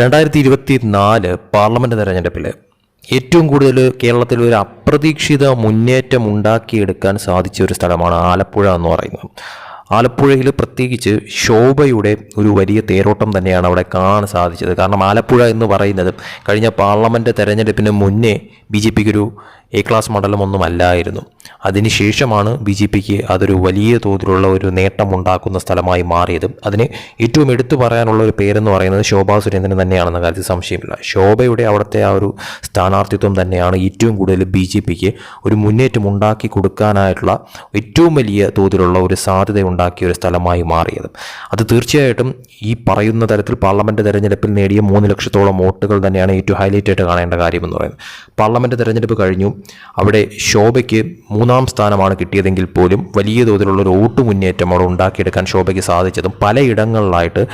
രണ്ടായിരത്തി ഇരുപത്തി നാല് പാർലമെന്റ് തെരഞ്ഞെടുപ്പിൽ ഏറ്റവും കൂടുതൽ കേരളത്തിൽ ഒരു അപ്രതീക്ഷിത മുന്നേറ്റം ഉണ്ടാക്കിയെടുക്കാൻ സാധിച്ച ഒരു സ്ഥലമാണ് ആലപ്പുഴ എന്ന് പറയുന്നത്. ആലപ്പുഴയിൽ പ്രത്യേകിച്ച് ശോഭയുടെ ഒരു വലിയ തേരോട്ടം തന്നെയാണ് അവിടെ കാണാൻ സാധിച്ചത്. കാരണം ആലപ്പുഴ എന്ന് പറയുന്നത് കഴിഞ്ഞ പാർലമെന്റ് തെരഞ്ഞെടുപ്പിന് മുന്നേ ബി ജെ പിക്ക് ഒരു എ ക്ലാസ് മണ്ഡലം ഒന്നുമല്ലായിരുന്നു അതിനുശേഷമാണ് ബി ജെ പിക്ക് അതൊരു വലിയ തോതിലുള്ള ഒരു നേട്ടമുണ്ടാക്കുന്ന സ്ഥലമായി മാറിയത്. അതിന് ഏറ്റവും എടുത്തു പറയാനുള്ള ഒരു പേരെന്ന് പറയുന്നത് ശോഭാ സുരേന്ദ്രൻ തന്നെയാണെന്ന കാര്യത്തിൽ സംശയമില്ല. ശോഭയുടെ അവിടുത്തെ ആ ഒരു സ്ഥാനാർത്ഥിത്വം തന്നെയാണ് ഏറ്റവും കൂടുതൽ ബി ജെ പിക്ക് ഒരു മുന്നേറ്റം ഉണ്ടാക്കി കൊടുക്കാനായിട്ടുള്ള ഏറ്റവും വലിയ തോതിലുള്ള ഒരു സാധ്യത ഉണ്ടാക്കിയ ഒരു സ്ഥലമായി മാറിയത്. അത് തീർച്ചയായിട്ടും ഈ പറയുന്ന തരത്തിൽ പാർലമെന്റ് തെരഞ്ഞെടുപ്പിൽ നേടിയ മൂന്ന് ലക്ഷത്തോളം വോട്ടുകൾ തന്നെയാണ് ഏറ്റവും ഹൈലൈറ്റ് ആയിട്ട് കാണേണ്ട കാര്യമെന്ന് പറയുന്നത്. പാർലമെന്റ് തെരഞ്ഞെടുപ്പ് കഴിഞ്ഞു. അവിടെ ശോഭയ്ക്ക് മൂന്നാം സ്ഥാനമാണ് കിട്ടിയതെങ്കിൽ പോലും വലിയ തോതിലുള്ള ഒരു വോട്ട് മുന്നേറ്റം അവിടെ ഉണ്ടാക്കിയെടുക്കാൻ ശോഭയ്ക്ക് സാധിച്ചതും പലയിടങ്ങളിലായിട്ട്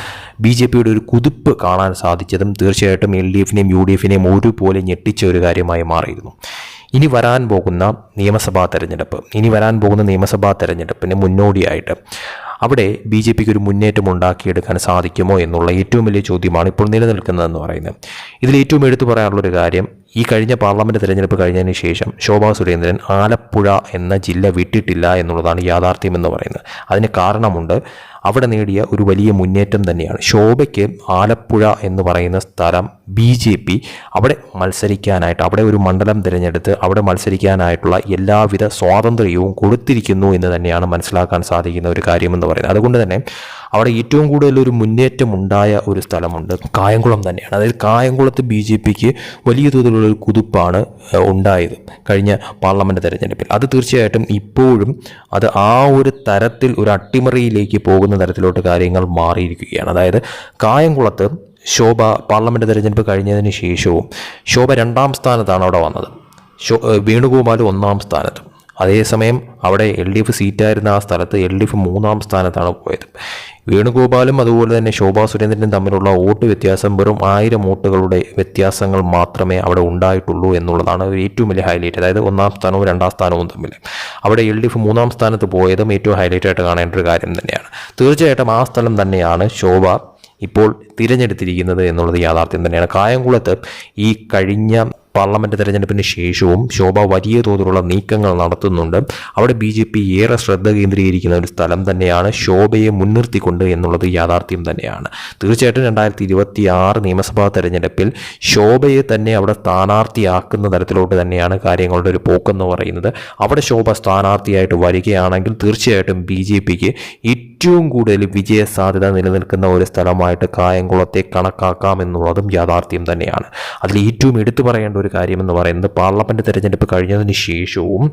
ബി ജെ പിയുടെ ഒരു കുതിപ്പ് കാണാൻ സാധിച്ചതും തീർച്ചയായിട്ടും എൽ ഡി എഫിനെയും യു ഡി എഫിനെയും ഒരുപോലെ ഞെട്ടിച്ച ഒരു കാര്യമായി മാറിയിരുന്നു. ഇനി വരാൻ പോകുന്ന നിയമസഭാ തെരഞ്ഞെടുപ്പ് ഇനി വരാൻ പോകുന്ന നിയമസഭാ തെരഞ്ഞെടുപ്പിന് മുന്നോടിയായിട്ട് അവിടെ ബി ജെ പിക്ക് ഒരു മുന്നേറ്റം ഉണ്ടാക്കിയെടുക്കാൻ സാധിക്കുമോ എന്നുള്ള ഏറ്റവും വലിയ ചോദ്യമാണ് ഇപ്പോൾ നിലനിൽക്കുന്നതെന്ന് പറയുന്നത്. ഇതിൽ ഏറ്റവും എടുത്തു പറയാനുള്ളൊരു കാര്യം ഈ കഴിഞ്ഞ പാർലമെന്റ് തെരഞ്ഞെടുപ്പ് കഴിഞ്ഞതിന് ശേഷം ശോഭാ സുരേന്ദ്രൻ ആലപ്പുഴ എന്ന ജില്ല വിട്ടിട്ടില്ല എന്നുള്ളതാണ് യാഥാർത്ഥ്യമെന്ന് പറയുന്നത്. അതിന് കാരണമുണ്ട് അവിടെ നേടിയ ഒരു വലിയ മുന്നേറ്റം തന്നെയാണ്. ശോഭയ്ക്ക് ആലപ്പുഴ എന്ന് പറയുന്ന സ്ഥലം ബി ജെ പി അവിടെ മത്സരിക്കാനായിട്ട് അവിടെ ഒരു മണ്ഡലം തിരഞ്ഞെടുത്ത് അവിടെ മത്സരിക്കാനായിട്ടുള്ള എല്ലാവിധ സ്വാതന്ത്ര്യവും കൊടുത്തിരിക്കുന്നു എന്ന് തന്നെയാണ് മനസ്സിലാക്കാൻ സാധിക്കുന്ന ഒരു കാര്യമെന്ന് പറയുന്നത്. അതുകൊണ്ട് തന്നെ അവിടെ ഏറ്റവും കൂടുതൽ ഒരു മുന്നേറ്റം ഉണ്ടായ ഒരു സ്ഥലമുണ്ട് കായംകുളം തന്നെയാണ്. അതായത് കായംകുളത്ത് ബി ജെ പിക്ക് വലിയ തോതിലുള്ള ഒരു കുതിപ്പാണ് ഉണ്ടായത് കഴിഞ്ഞ പാർലമെന്റ് തെരഞ്ഞെടുപ്പിൽ. അത് തീർച്ചയായിട്ടും ഇപ്പോഴും അത് ആ ഒരു തരത്തിൽ ഒരു അട്ടിമറിയിലേക്ക് പോകുന്ന തരത്തിലോട്ട് കാര്യങ്ങൾ മാറിയിരിക്കുകയാണ്. അതായത് കായംകുളത്ത് ശോഭ പാർലമെന്റ് തെരഞ്ഞെടുപ്പ് കഴിഞ്ഞതിന് ശേഷവും ശോഭ രണ്ടാം സ്ഥാനത്താണ് അവിടെ വന്നത്. ശോ വേണുഗോപാൽ ഒന്നാം സ്ഥാനത്തും. അതേസമയം അവിടെ എൽ ഡി എഫ് സീറ്റായിരുന്ന ആ സ്ഥലത്ത് എൽ ഡി എഫ് മൂന്നാം സ്ഥാനത്താണ് പോയത്. വേണുഗോപാലും അതുപോലെ തന്നെ ശോഭാ സുരേന്ദ്രനും തമ്മിലുള്ള വോട്ട് വ്യത്യാസം വെറും ആയിരം വോട്ടുകളുടെ വ്യത്യാസങ്ങൾ മാത്രമേ അവിടെ ഉണ്ടായിട്ടുള്ളൂ എന്നുള്ളതാണ് ഏറ്റവും വലിയ ഹൈലൈറ്റ് അതായത് ഒന്നാം സ്ഥാനവും രണ്ടാം സ്ഥാനവും തമ്മിൽ. അവിടെ എൽ ഡി എഫ് മൂന്നാം സ്ഥാനത്ത് പോയതും ഏറ്റവും ഹൈലൈറ്റ് ആയിട്ട് കാണേണ്ട ഒരു കാര്യം തന്നെയാണ്. തീർച്ചയായിട്ടും ആ സ്ഥലം തന്നെയാണ് ശോഭ ഇപ്പോൾ തിരഞ്ഞെടുത്തിരിക്കുന്നത് എന്നുള്ളത് യാഥാർത്ഥ്യം തന്നെയാണ്. കായംകുളത്ത് ഈ കഴിഞ്ഞ പാർലമെന്റ് തെരഞ്ഞെടുപ്പിന് ശേഷവും ശോഭ വലിയ തോതിലുള്ള നീക്കങ്ങൾ നടത്തുന്നുണ്ട്. അവിടെ ബി ജെ പി ഏറെ ശ്രദ്ധ കേന്ദ്രീകരിക്കുന്ന ഒരു സ്ഥലം തന്നെയാണ് ശോഭയെ മുൻനിർത്തിക്കൊണ്ട് എന്നുള്ളത് യാഥാർത്ഥ്യം തന്നെയാണ്. തീർച്ചയായിട്ടും രണ്ടായിരത്തി ഇരുപത്തി ആറ് നിയമസഭാ തെരഞ്ഞെടുപ്പിൽ ശോഭയെ തന്നെ അവിടെ സ്ഥാനാർത്ഥിയാക്കുന്ന തരത്തിലോട്ട് തന്നെയാണ് കാര്യങ്ങളുടെ ഒരു പോക്കെന്ന് പറയുന്നത്. അവിടെ ശോഭ സ്ഥാനാർത്ഥിയായിട്ട് വരികയാണെങ്കിൽ തീർച്ചയായിട്ടും ബി ജെ പിക്ക് ഏറ്റവും കൂടുതൽ വിജയ സാധ്യത നിലനിൽക്കുന്ന ഒരു സ്ഥലമായിട്ട് കായംകുളത്തെ കണക്കാക്കാം എന്നുള്ളതും യാഥാർത്ഥ്യം തന്നെയാണ്. അതിൽ ഏറ്റവും എടുത്തു പറയേണ്ട ഒരു കാര്യമെന്ന് പറയുന്നത് പാർലമെന്റ് തെരഞ്ഞെടുപ്പ് കഴിഞ്ഞതിന് ശേഷവും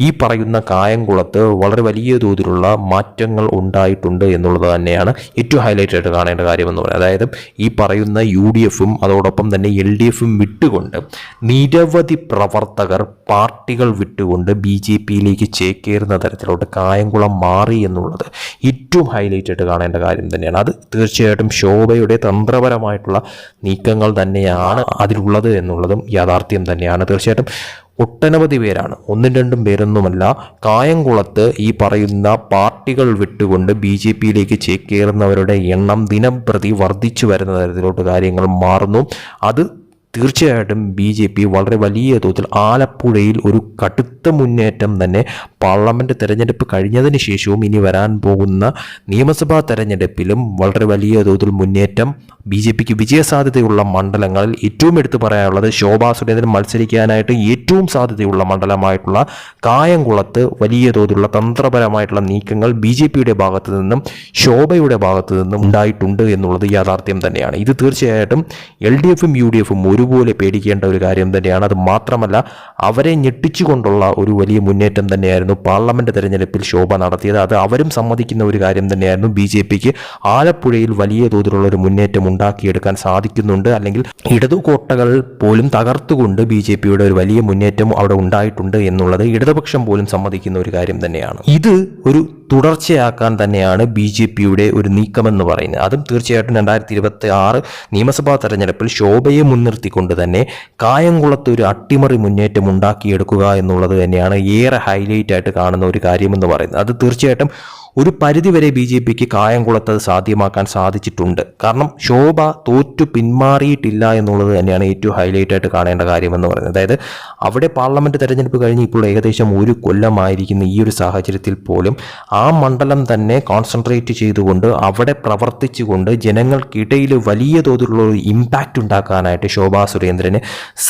ഈ പറയുന്ന കായംകുളത്ത് വളരെ വലിയ തോതിലുള്ള മാറ്റങ്ങൾ ഉണ്ടായിട്ടുണ്ട് എന്നുള്ളത് തന്നെയാണ് ഏറ്റവും ഹൈലൈറ്റ് ആയിട്ട് കാണേണ്ട കാര്യമെന്ന് പറയുന്നത്. അതായത് ഈ പറയുന്ന യു ഡി എഫും അതോടൊപ്പം തന്നെ എൽ ഡി എഫും വിട്ടുകൊണ്ട് നിരവധി പ്രവർത്തകർ പാർട്ടികൾ വിട്ടുകൊണ്ട് ബി ജെ പിയിലേക്ക് ചേക്കേറുന്ന തരത്തിലോട്ട് കായംകുളം മാറി എന്നുള്ളത് ഏറ്റവും ഹൈലൈറ്റ് ആയിട്ട് കാണേണ്ട കാര്യം തന്നെയാണ്. അത് തീർച്ചയായിട്ടും ശോഭയുടെ തന്ത്രപരമായിട്ടുള്ള നീക്കങ്ങൾ തന്നെയാണ് അതിലുള്ളത് എന്നുള്ളതും യാഥാർത്ഥ്യം തന്നെയാണ്. തീർച്ചയായിട്ടും ഒട്ടനവധി പേരാണ്. ഒന്നും രണ്ടും പേരൊന്നുമല്ല. കായംകുളത്ത് ഈ പറയുന്ന പാർട്ടികൾ വിട്ടുകൊണ്ട് ബി ജെ പിയിലേക്ക് ചേക്കേറുന്നവരുടെ എണ്ണം ദിനംപ്രതി വർദ്ധിച്ചു വരുന്ന തരത്തിലോട്ട് കാര്യങ്ങൾ മാറുന്നു. അത് തീർച്ചയായിട്ടും ബി ജെ പി വളരെ വലിയ തോതിൽ ആലപ്പുഴയിൽ ഒരു കടുത്ത മുന്നേറ്റം തന്നെ പാർലമെന്റ് തെരഞ്ഞെടുപ്പ് കഴിഞ്ഞതിന് ശേഷവും ഇനി വരാൻ പോകുന്ന നിയമസഭാ തെരഞ്ഞെടുപ്പിലും വളരെ വലിയ തോതിൽ മുന്നേറ്റം. ബി ജെ പിക്ക് വിജയസാധ്യതയുള്ള മണ്ഡലങ്ങളിൽ ഏറ്റവും എടുത്തു പറയാനുള്ളത് ശോഭാ സുരേന്ദ്രൻ മത്സരിക്കാനായിട്ട് ഏറ്റവും സാധ്യതയുള്ള മണ്ഡലമായിട്ടുള്ള കായംകുളത്ത് വലിയ തോതിലുള്ള തന്ത്രപരമായിട്ടുള്ള നീക്കങ്ങൾ ബി ജെ പിയുടെ ഭാഗത്തു നിന്നും ശോഭയുടെ ഭാഗത്തു നിന്നും ഉണ്ടായിട്ടുണ്ട് എന്നുള്ളത് യാഥാർത്ഥ്യം തന്നെയാണ്. ഇത് തീർച്ചയായിട്ടും എൽ ഡി എഫും യു ഡി എഫും ഒരുപോലെ പേടിക്കേണ്ട ഒരു കാര്യം തന്നെയാണ്. അത് മാത്രമല്ല അവരെ ഞെട്ടിച്ചുകൊണ്ടുള്ള ഒരു വലിയ മുന്നേറ്റം തന്നെയായിരുന്നു പാർലമെന്റ് തെരഞ്ഞെടുപ്പിൽ ശോഭ നടത്തിയത്. അത് അവരും സമ്മതിക്കുന്ന ഒരു കാര്യം തന്നെയായിരുന്നു. ബി ജെ പിക്ക് ആലപ്പുഴയിൽ വലിയ തോതിലുള്ള ഒരു മുന്നേറ്റം ഉണ്ടാക്കിയെടുക്കാൻ സാധിക്കുന്നുണ്ട്. അല്ലെങ്കിൽ ഇടതു കോട്ടകൾ പോലും തകർത്തുകൊണ്ട് ബി ജെ പിയുടെ ഒരു വലിയ മുന്നേറ്റം അവിടെ ഉണ്ടായിട്ടുണ്ട് എന്നുള്ളത് ഇടതുപക്ഷം പോലും സമ്മതിക്കുന്ന ഒരു കാര്യം തന്നെയാണ്. ഇത് ഒരു തുടർച്ചയാക്കാൻ തന്നെയാണ് ബി ജെ പിയുടെ ഒരു നീക്കമെന്ന് പറയുന്നത്. അതും തീർച്ചയായിട്ടും രണ്ടായിരത്തി ഇരുപത്തി ആറ് നിയമസഭാ തെരഞ്ഞെടുപ്പിൽ ശോഭയെ മുൻനിർത്തിക്കൊണ്ട് തന്നെ കായംകുളത്ത് ഒരു അട്ടിമറി മുന്നേറ്റം ഉണ്ടാക്കിയെടുക്കുക എന്നുള്ളത് തന്നെയാണ് ഏറെ ഹൈലൈറ്റ് ആയിട്ട് കാണുന്ന ഒരു കാര്യമെന്ന് പറയുന്നത്. അത് തീർച്ചയായിട്ടും ഒരു പരിധിവരെ ബി ജെ പിക്ക് കായംകുളത്ത് സാധ്യമാക്കാൻ സാധിച്ചിട്ടുണ്ട്. കാരണം ശോഭ തോറ്റു പിന്മാറിയിട്ടില്ല എന്നുള്ളത് തന്നെയാണ് ഏറ്റവും ഹൈലൈറ്റ് ആയിട്ട് കാണേണ്ട കാര്യമെന്ന് പറയുന്നത്. അതായത് അവിടെ പാർലമെന്റ് തെരഞ്ഞെടുപ്പ് കഴിഞ്ഞ് ഇപ്പോൾ ഏകദേശം ഒരു കൊല്ലമായിരിക്കുന്ന ഈ ഒരു സാഹചര്യത്തിൽ പോലും ആ മണ്ഡലം തന്നെ കോൺസെൻട്രേറ്റ് ചെയ്തുകൊണ്ട് അവിടെ പ്രവർത്തിച്ചുകൊണ്ട് ജനങ്ങൾക്കിടയിൽ വലിയ തോതിലുള്ള ഒരു ഇമ്പാക്റ്റ് ഉണ്ടാക്കാനായിട്ട് ശോഭാ സുരേന്ദ്രന്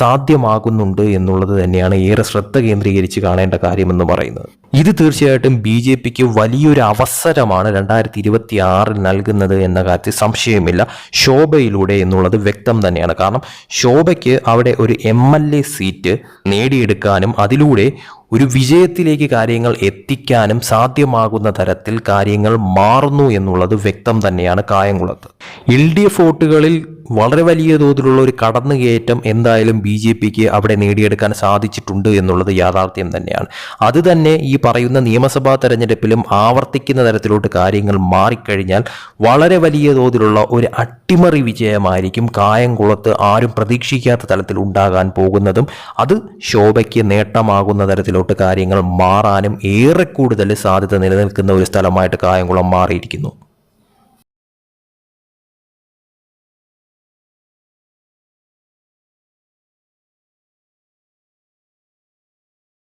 സാധ്യമാകുന്നുണ്ട് എന്നുള്ളത് തന്നെയാണ് ഏറെ ശ്രദ്ധ കേന്ദ്രീകരിച്ച് കാണേണ്ട കാര്യമെന്ന് പറയുന്നത്. ഇത് തീർച്ചയായിട്ടും ബി ജെ പിക്ക് വലിയൊരു അവസരമാണ് രണ്ടായിരത്തി ഇരുപത്തി ആറിൽ നൽകുന്നത് എന്ന കാര്യത്തിൽ സംശയമില്ല ശോഭയിലൂടെ എന്നുള്ളത് വ്യക്തം തന്നെയാണ്. കാരണം ശോഭയ്ക്ക് അവിടെ ഒരു എം എൽ എ സീറ്റ് നേടിയെടുക്കാനും അതിലൂടെ ഒരു വിജയത്തിലേക്ക് കാര്യങ്ങൾ എത്തിക്കാനും സാധ്യമാകുന്ന തരത്തിൽ കാര്യങ്ങൾ മാറുന്നു എന്നുള്ളത് വ്യക്തം തന്നെയാണ് കായംകുളത്ത്. എൽ ഡി എഫ് വോട്ടുകളിൽ വളരെ വലിയ തോതിലുള്ള ഒരു കടന്നുകയറ്റം എന്തായാലും ബി ജെ പിക്ക് അവിടെ നേടിയെടുക്കാൻ സാധിച്ചിട്ടുണ്ട് എന്നുള്ളത് യാഥാർത്ഥ്യം തന്നെയാണ്. അത് തന്നെ ഈ പറയുന്ന നിയമസഭാ തെരഞ്ഞെടുപ്പിലും ആവർത്തിക്കുന്ന തരത്തിലോട്ട് കാര്യങ്ങൾ മാറിക്കഴിഞ്ഞാൽ വളരെ വലിയ തോതിലുള്ള ഒരു അട്ടിമറി വിജയമായിരിക്കും കായംകുളത്ത് ആരും പ്രതീക്ഷിക്കാത്ത തലത്തിൽ ഉണ്ടാകാൻ പോകുന്നതും അത് ശോഭയ്ക്ക് നേട്ടമാകുന്ന തരത്തിലോട്ട് കാര്യങ്ങൾ മാറാനും ഏറെ കൂടുതൽ സാധ്യത നിലനിൽക്കുന്ന ഒരു സ്ഥലമായിട്ട് കായംകുളം മാറിയിരിക്കുന്നു.